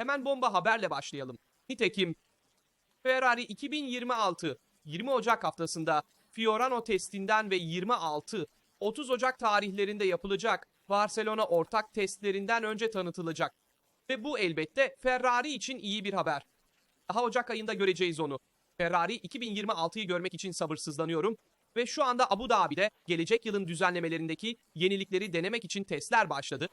Hemen bomba haberle başlayalım. Nitekim Ferrari 2026 20 Ocak haftasında Fiorano testinden ve 26 30 Ocak tarihlerinde yapılacak Barcelona ortak testlerinden önce tanıtılacak. Ve bu elbette Ferrari için iyi bir haber. Daha Ocak ayında göreceğiz onu. Ferrari 2026'yı görmek için sabırsızlanıyorum ve şu anda Abu Dhabi'de gelecek yılın düzenlemelerindeki yenilikleri denemek için testler başladı.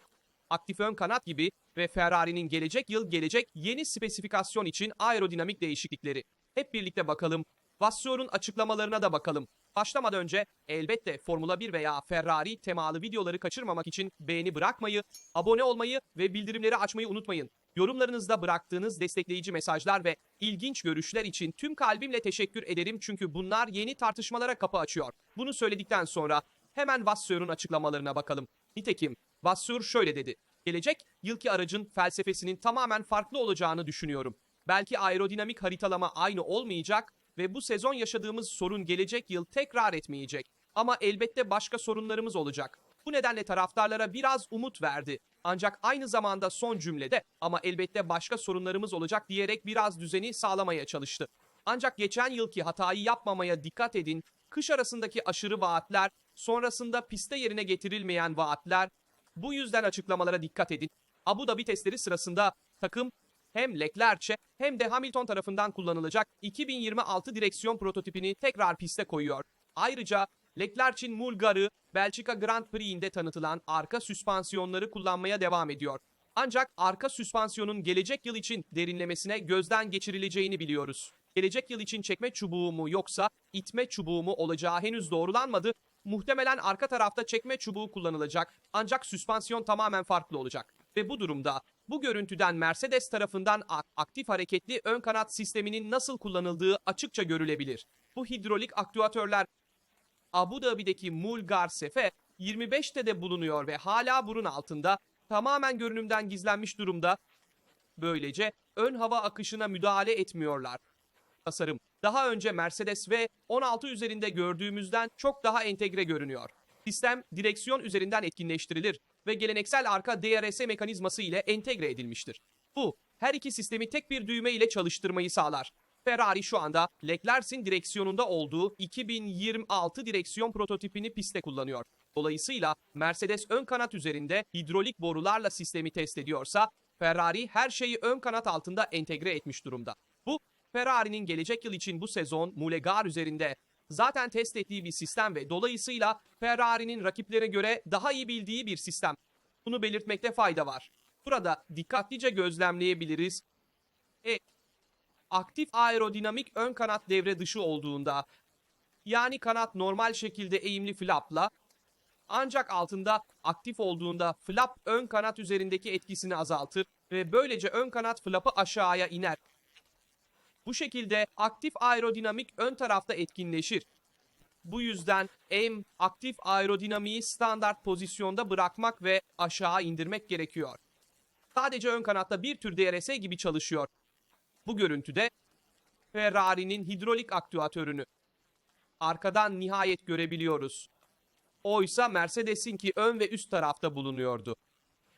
Aktif ön kanat gibi ve Ferrari'nin gelecek yıl gelecek yeni spesifikasyon için aerodinamik değişiklikleri. Hep birlikte bakalım. Vassör'ün açıklamalarına da bakalım. Başlamadan önce elbette Formula 1 veya Ferrari temalı videoları kaçırmamak için beğeni bırakmayı, abone olmayı ve bildirimleri açmayı unutmayın. Yorumlarınızda bıraktığınız destekleyici mesajlar ve ilginç görüşler için tüm kalbimle teşekkür ederim çünkü bunlar yeni tartışmalara kapı açıyor. Bunu söyledikten sonra hemen Vassör'ün açıklamalarına bakalım. Nitekim Vassör şöyle dedi. Gelecek yılki aracın felsefesinin tamamen farklı olacağını düşünüyorum. Belki aerodinamik haritalama aynı olmayacak ve bu sezon yaşadığımız sorun gelecek yıl tekrar etmeyecek. Ama elbette başka sorunlarımız olacak. Bu nedenle taraftarlara biraz umut verdi. Ancak aynı zamanda son cümlede ama elbette başka sorunlarımız olacak diyerek biraz düzeni sağlamaya çalıştı. Ancak geçen yılki hatayı yapmamaya dikkat edin. Kış arasındaki aşırı vaatler, sonrasında piste yerine getirilmeyen vaatler, bu yüzden açıklamalara dikkat edin. Abu Dhabi testleri sırasında takım hem Leclerc'e hem de Hamilton tarafından kullanılacak 2026 direksiyon prototipini tekrar piste koyuyor. Ayrıca Leclerc'in Mulgar'ı Belçika Grand Prix'inde tanıtılan arka süspansiyonları kullanmaya devam ediyor. Ancak arka süspansiyonun gelecek yıl için derinlemesine gözden geçirileceğini biliyoruz. Gelecek yıl için çekme çubuğu mu yoksa itme çubuğu mu olacağı henüz doğrulanmadı. Muhtemelen arka tarafta çekme çubuğu kullanılacak ancak süspansiyon tamamen farklı olacak. Ve bu durumda bu görüntüden Mercedes tarafından aktif hareketli ön kanat sisteminin nasıl kullanıldığı açıkça görülebilir. Bu hidrolik aktüatörler Abu Dhabi'deki Mulgar Sefe 25'te de bulunuyor ve hala burun altında tamamen görünümden gizlenmiş durumda. Böylece ön hava akışına müdahale etmiyorlar. Tasarım daha önce Mercedes ve 16 üzerinde gördüğümüzden çok daha entegre görünüyor. Sistem direksiyon üzerinden etkinleştirilir ve geleneksel arka DRS mekanizması ile entegre edilmiştir. Bu her iki sistemi tek bir düğme ile çalıştırmayı sağlar. Ferrari şu anda Leclerc'in direksiyonunda olduğu 2026 direksiyon prototipini pistte kullanıyor. Dolayısıyla Mercedes ön kanat üzerinde hidrolik borularla sistemi test ediyorsa Ferrari her şeyi ön kanat altında entegre etmiş durumda. Ferrari'nin gelecek yıl için bu sezon Mulegar üzerinde zaten test ettiği bir sistem ve dolayısıyla Ferrari'nin rakiplere göre daha iyi bildiği bir sistem. Bunu belirtmekte fayda var. Burada dikkatlice gözlemleyebiliriz. E, aktif aerodinamik ön kanat devre dışı olduğunda yani kanat normal şekilde eğimli flapla ancak altında aktif olduğunda flap ön kanat üzerindeki etkisini azaltır ve böylece ön kanat flapı aşağıya iner. Bu şekilde aktif aerodinamik ön tarafta etkinleşir. Bu yüzden M aktif aerodinamiği standart pozisyonda bırakmak ve aşağı indirmek gerekiyor. Sadece ön kanatta bir tür DRS gibi çalışıyor. Bu görüntüde Ferrari'nin hidrolik aktüatörünü arkadan nihayet görebiliyoruz. Oysa Mercedes'inki ön ve üst tarafta bulunuyordu.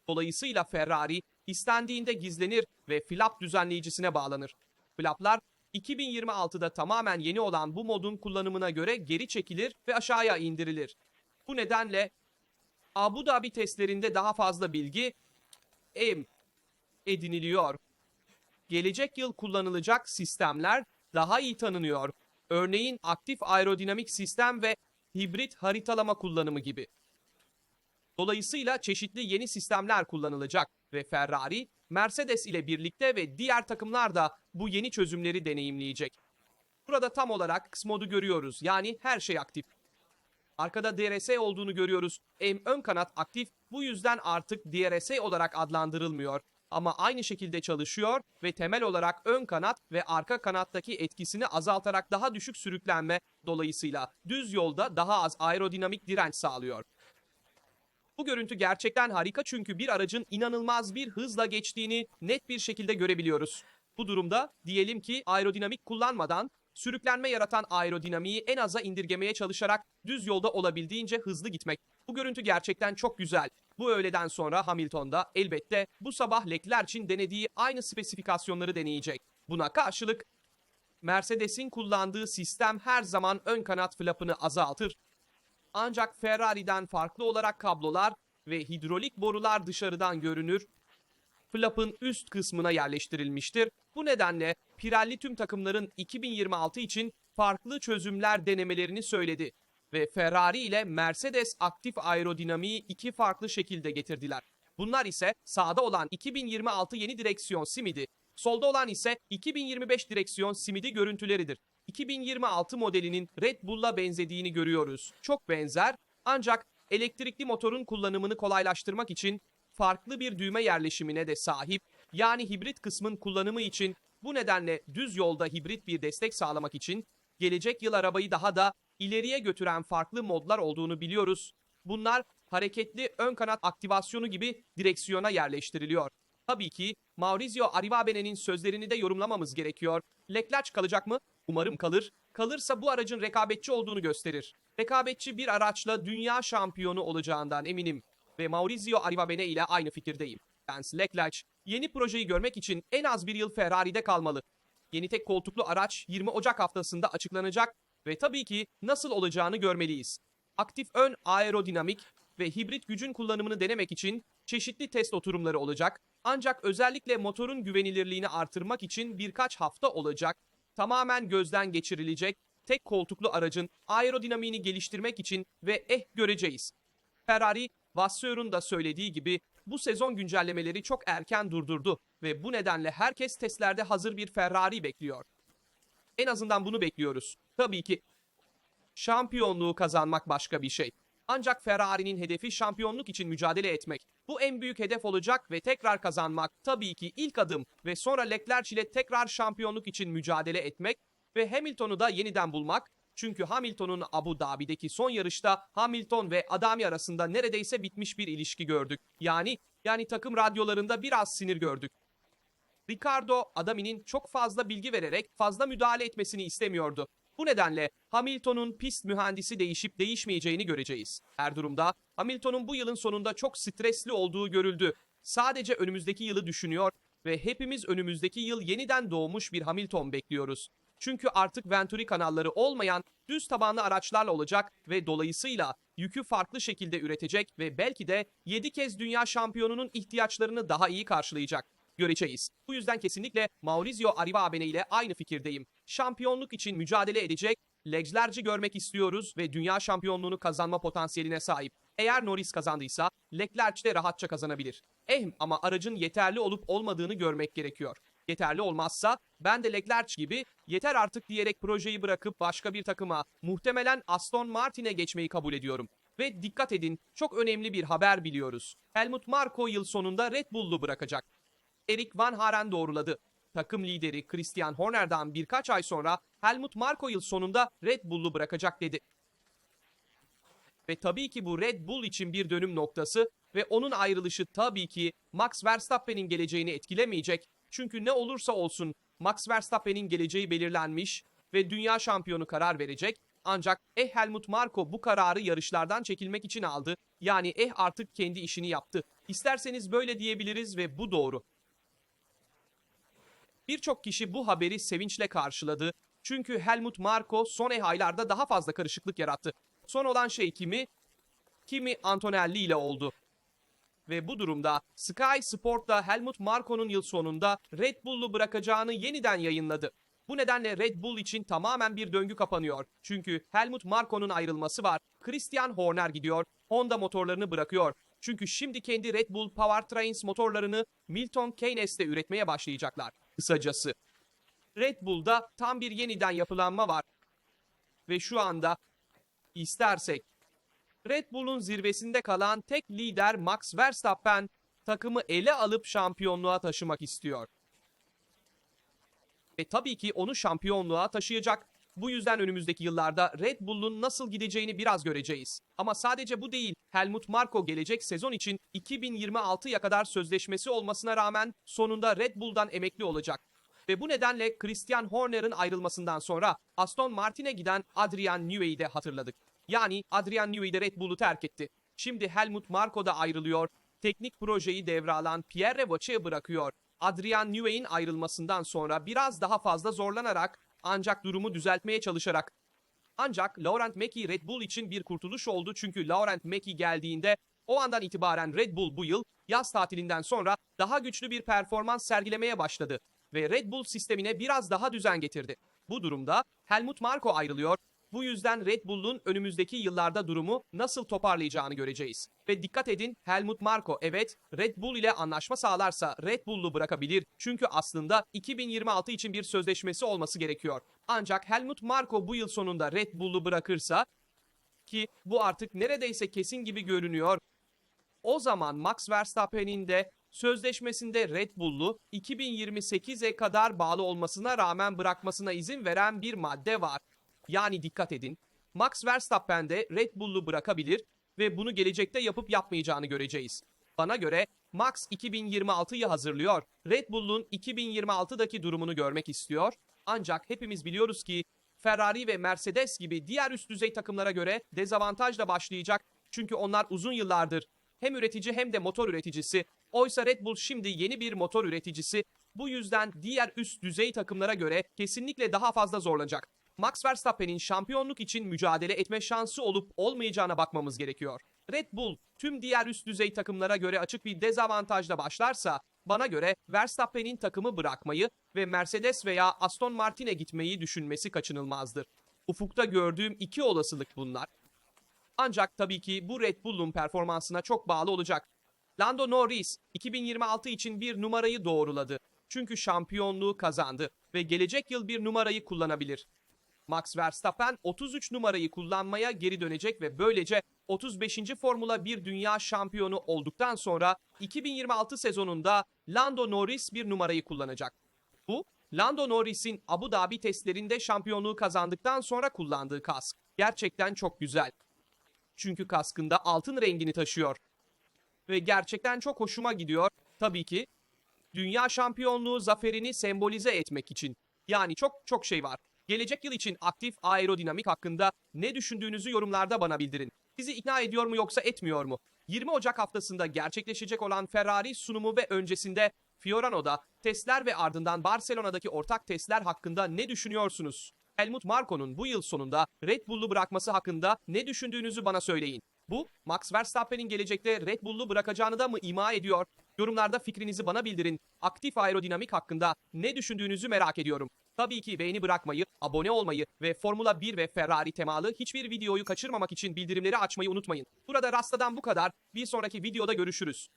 Dolayısıyla Ferrari istendiğinde gizlenir ve flap düzenleyicisine bağlanır. Flaplar 2026'da tamamen yeni olan bu modun kullanımına göre geri çekilir ve aşağıya indirilir. Bu nedenle Abu Dhabi testlerinde daha fazla bilgi em ediniliyor. Gelecek yıl kullanılacak sistemler daha iyi tanınıyor. Örneğin aktif aerodinamik sistem ve hibrit haritalama kullanımı gibi. Dolayısıyla çeşitli yeni sistemler kullanılacak ve Ferrari, Mercedes ile birlikte ve diğer takımlar da bu yeni çözümleri deneyimleyecek. Burada tam olarak X modu görüyoruz. Yani her şey aktif. Arkada DRS olduğunu görüyoruz. Hem ön kanat aktif. Bu yüzden artık DRS olarak adlandırılmıyor. Ama aynı şekilde çalışıyor ve temel olarak ön kanat ve arka kanattaki etkisini azaltarak daha düşük sürüklenme dolayısıyla düz yolda daha az aerodinamik direnç sağlıyor. Bu görüntü gerçekten harika çünkü bir aracın inanılmaz bir hızla geçtiğini net bir şekilde görebiliyoruz. Bu durumda diyelim ki aerodinamik kullanmadan sürüklenme yaratan aerodinamiği en aza indirgemeye çalışarak düz yolda olabildiğince hızlı gitmek. Bu görüntü gerçekten çok güzel Bu öğleden sonra Hamilton'da elbette bu sabah Leclerc'in denediği aynı spesifikasyonları deneyecek. Buna karşılık Mercedes'in kullandığı sistem her zaman ön kanat flapını azaltır. Ancak Ferrari'den farklı olarak kablolar ve hidrolik borular dışarıdan görünür. Flap'ın üst kısmına yerleştirilmiştir. Bu nedenle Pirelli tüm takımların 2026 için farklı çözümler denemelerini söyledi ve Ferrari ile Mercedes aktif aerodinamiği iki farklı şekilde getirdiler. Bunlar ise sağda olan 2026 yeni direksiyon simidi, solda olan ise 2025 direksiyon simidi görüntüleridir. 2026 modelinin Red Bull'la benzediğini görüyoruz. Çok benzer ancak elektrikli motorun kullanımını kolaylaştırmak için farklı bir düğme yerleşimine de sahip. Yani hibrit kısmın kullanımı için bu nedenle düz yolda hibrit bir destek sağlamak için gelecek yıl arabayı daha da ileriye götüren farklı modlar olduğunu biliyoruz. Bunlar hareketli ön kanat aktivasyonu gibi direksiyona yerleştiriliyor. Tabii ki Maurizio Arrivabene'nin sözlerini de yorumlamamız gerekiyor. Leclerc kalacak mı? Umarım kalır. Kalırsa bu aracın rekabetçi olduğunu gösterir. Rekabetçi bir araçla dünya şampiyonu olacağından eminim. Ve Maurizio Arrivabene ile aynı fikirdeyim. Lance Leclerc yeni projeyi görmek için en az bir yıl Ferrari'de kalmalı. Yeni tek koltuklu araç 20 Ocak haftasında açıklanacak ve tabii ki nasıl olacağını görmeliyiz. Aktif ön aerodinamik ve hibrit gücün kullanımını denemek için çeşitli test oturumları olacak. Ancak özellikle motorun güvenilirliğini artırmak için birkaç hafta olacak. Tamamen gözden geçirilecek tek koltuklu aracın aerodinamiğini geliştirmek için ve eh göreceğiz. Ferrari, Vasseur'un da söylediği gibi bu sezon güncellemeleri çok erken durdurdu ve bu nedenle herkes testlerde hazır bir Ferrari bekliyor. En azından bunu bekliyoruz. Tabii ki şampiyonluğu kazanmak başka bir şey. Ancak Ferrari'nin hedefi şampiyonluk için mücadele etmek. Bu en büyük hedef olacak ve tekrar kazanmak tabii ki ilk adım ve sonra Leclerc ile tekrar şampiyonluk için mücadele etmek ve Hamilton'u da yeniden bulmak. Çünkü Hamilton'un Abu Dhabi'deki son yarışta Hamilton ve Adami arasında neredeyse bitmiş bir ilişki gördük. Yani yani takım radyolarında biraz sinir gördük. Ricardo Adami'nin çok fazla bilgi vererek fazla müdahale etmesini istemiyordu. Bu nedenle Hamilton'un pist mühendisi değişip değişmeyeceğini göreceğiz. Her durumda Hamilton'un bu yılın sonunda çok stresli olduğu görüldü. Sadece önümüzdeki yılı düşünüyor ve hepimiz önümüzdeki yıl yeniden doğmuş bir Hamilton bekliyoruz. Çünkü artık Venturi kanalları olmayan düz tabanlı araçlarla olacak ve dolayısıyla yükü farklı şekilde üretecek ve belki de 7 kez dünya şampiyonunun ihtiyaçlarını daha iyi karşılayacak. Göreceğiz. Bu yüzden kesinlikle Maurizio Arrivabene ile aynı fikirdeyim. Şampiyonluk için mücadele edecek, Leclerc'i görmek istiyoruz ve dünya şampiyonluğunu kazanma potansiyeline sahip. Eğer Norris kazandıysa Leclerc de rahatça kazanabilir. Eh ama aracın yeterli olup olmadığını görmek gerekiyor. Yeterli olmazsa ben de Leclerc gibi yeter artık diyerek projeyi bırakıp başka bir takıma muhtemelen Aston Martin'e geçmeyi kabul ediyorum. Ve dikkat edin çok önemli bir haber biliyoruz. Helmut Marko yıl sonunda Red Bull'u bırakacak. Erik Van Haren doğruladı. Takım lideri Christian Horner'dan birkaç ay sonra Helmut Marko yıl sonunda Red Bull'u bırakacak dedi. Ve tabii ki bu Red Bull için bir dönüm noktası ve onun ayrılışı tabii ki Max Verstappen'in geleceğini etkilemeyecek. Çünkü ne olursa olsun Max Verstappen'in geleceği belirlenmiş ve dünya şampiyonu karar verecek. Ancak eh Helmut Marko bu kararı yarışlardan çekilmek için aldı. Yani eh artık kendi işini yaptı. İsterseniz böyle diyebiliriz ve bu doğru. Birçok kişi bu haberi sevinçle karşıladı. Çünkü Helmut Marko son aylarda daha fazla karışıklık yarattı. Son olan şey kimi? Kimi Antonelli ile oldu. Ve bu durumda Sky Sport da Helmut Marko'nun yıl sonunda Red Bull'u bırakacağını yeniden yayınladı. Bu nedenle Red Bull için tamamen bir döngü kapanıyor. Çünkü Helmut Marko'nun ayrılması var. Christian Horner gidiyor. Honda motorlarını bırakıyor. Çünkü şimdi kendi Red Bull Powertrains motorlarını Milton Keynes'te üretmeye başlayacaklar. Kısacası. Red Bull'da tam bir yeniden yapılanma var. Ve şu anda istersek Red Bull'un zirvesinde kalan tek lider Max Verstappen takımı ele alıp şampiyonluğa taşımak istiyor. Ve tabii ki onu şampiyonluğa taşıyacak. Bu yüzden önümüzdeki yıllarda Red Bull'un nasıl gideceğini biraz göreceğiz. Ama sadece bu değil. Helmut Marko gelecek sezon için 2026'ya kadar sözleşmesi olmasına rağmen sonunda Red Bull'dan emekli olacak. Ve bu nedenle Christian Horner'ın ayrılmasından sonra Aston Martin'e giden Adrian Newey'i de hatırladık. Yani Adrian Newey de Red Bull'u terk etti. Şimdi Helmut Marko da ayrılıyor. Teknik projeyi devralan Pierre Vache'ye bırakıyor. Adrian Newey'in ayrılmasından sonra biraz daha fazla zorlanarak ancak durumu düzeltmeye çalışarak ancak Laurent Mackie Red Bull için bir kurtuluş oldu çünkü Laurent Mackie geldiğinde o andan itibaren Red Bull bu yıl yaz tatilinden sonra daha güçlü bir performans sergilemeye başladı ve Red Bull sistemine biraz daha düzen getirdi. Bu durumda Helmut Marko ayrılıyor. Bu yüzden Red Bull'un önümüzdeki yıllarda durumu nasıl toparlayacağını göreceğiz. Ve dikkat edin Helmut Marko evet Red Bull ile anlaşma sağlarsa Red Bull'u bırakabilir. Çünkü aslında 2026 için bir sözleşmesi olması gerekiyor. Ancak Helmut Marko bu yıl sonunda Red Bull'u bırakırsa ki bu artık neredeyse kesin gibi görünüyor. O zaman Max Verstappen'in de sözleşmesinde Red Bull'u 2028'e kadar bağlı olmasına rağmen bırakmasına izin veren bir madde var. Yani dikkat edin. Max Verstappen de Red Bull'u bırakabilir ve bunu gelecekte yapıp yapmayacağını göreceğiz. Bana göre Max 2026'yı hazırlıyor. Red Bull'un 2026'daki durumunu görmek istiyor. Ancak hepimiz biliyoruz ki Ferrari ve Mercedes gibi diğer üst düzey takımlara göre dezavantajla başlayacak. Çünkü onlar uzun yıllardır hem üretici hem de motor üreticisi. Oysa Red Bull şimdi yeni bir motor üreticisi. Bu yüzden diğer üst düzey takımlara göre kesinlikle daha fazla zorlanacak. Max Verstappen'in şampiyonluk için mücadele etme şansı olup olmayacağına bakmamız gerekiyor. Red Bull tüm diğer üst düzey takımlara göre açık bir dezavantajla başlarsa bana göre Verstappen'in takımı bırakmayı ve Mercedes veya Aston Martin'e gitmeyi düşünmesi kaçınılmazdır. Ufukta gördüğüm iki olasılık bunlar. Ancak tabii ki bu Red Bull'un performansına çok bağlı olacak. Lando Norris 2026 için bir numarayı doğruladı. Çünkü şampiyonluğu kazandı ve gelecek yıl bir numarayı kullanabilir. Max Verstappen 33 numarayı kullanmaya geri dönecek ve böylece 35. Formula 1 Dünya Şampiyonu olduktan sonra 2026 sezonunda Lando Norris bir numarayı kullanacak. Bu, Lando Norris'in Abu Dhabi testlerinde şampiyonluğu kazandıktan sonra kullandığı kask. Gerçekten çok güzel. Çünkü kaskında altın rengini taşıyor. Ve gerçekten çok hoşuma gidiyor. Tabii ki dünya şampiyonluğu zaferini sembolize etmek için. Yani çok çok şey var. Gelecek yıl için aktif aerodinamik hakkında ne düşündüğünüzü yorumlarda bana bildirin. Sizi ikna ediyor mu yoksa etmiyor mu? 20 Ocak haftasında gerçekleşecek olan Ferrari sunumu ve öncesinde Fiorano'da testler ve ardından Barcelona'daki ortak testler hakkında ne düşünüyorsunuz? Helmut Marko'nun bu yıl sonunda Red Bull'u bırakması hakkında ne düşündüğünüzü bana söyleyin. Bu, Max Verstappen'in gelecekte Red Bull'u bırakacağını da mı ima ediyor? Yorumlarda fikrinizi bana bildirin. Aktif aerodinamik hakkında ne düşündüğünüzü merak ediyorum. Tabii ki beğeni bırakmayı, abone olmayı ve Formula 1 ve Ferrari temalı hiçbir videoyu kaçırmamak için bildirimleri açmayı unutmayın. Burada Rasta'dan bu kadar. Bir sonraki videoda görüşürüz.